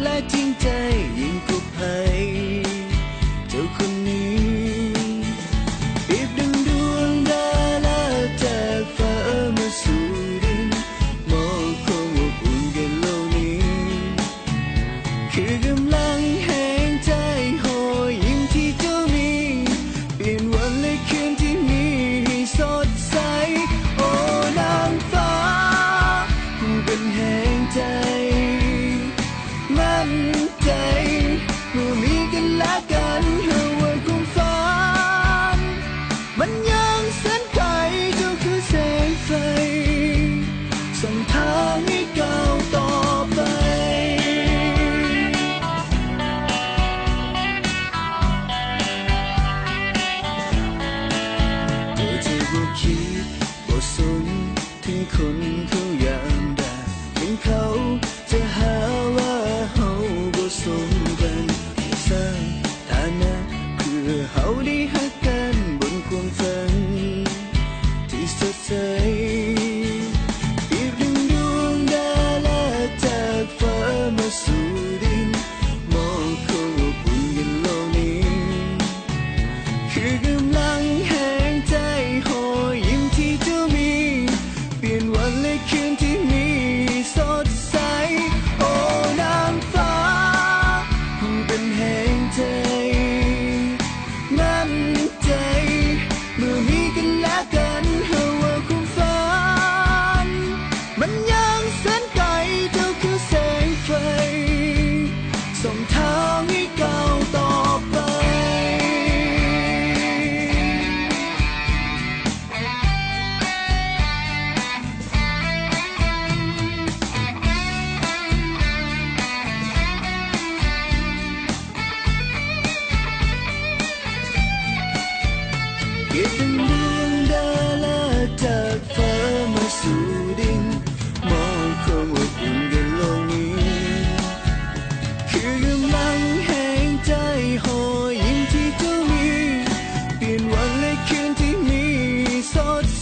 และจริงใจยิ่งกว่าใครเจ้าคนนี้ ใจเมื่อมีกันและกันเพื่อวันความฝันมันยังแสนไกลเจ้าคือแสงไฟส่องทางให้ก้าวต่อไป เธอจะบ่คิดบ่สนถึงคน ใสเปรียบดังดวงดาราจากฟ้ามาสู่ดิน มองเขาอบอุ่นกันโลกนี้ คือกำลังแห่งใจโหยยิ้มที่เจ้ามี เปลี่ยนวันและคืนที่มีสดใส โอ้นางฟ้าผู้เป็นแห่งใจ เก็บเป็นดวงดาราจากฟ้ามาสู่ดิน มองความอบอุ่นกันโลกนี้ คือกำลังแห่งใจหอยยิ้มที่เจ้ามี เปลี่ยนวันและคืนที่มีสดใส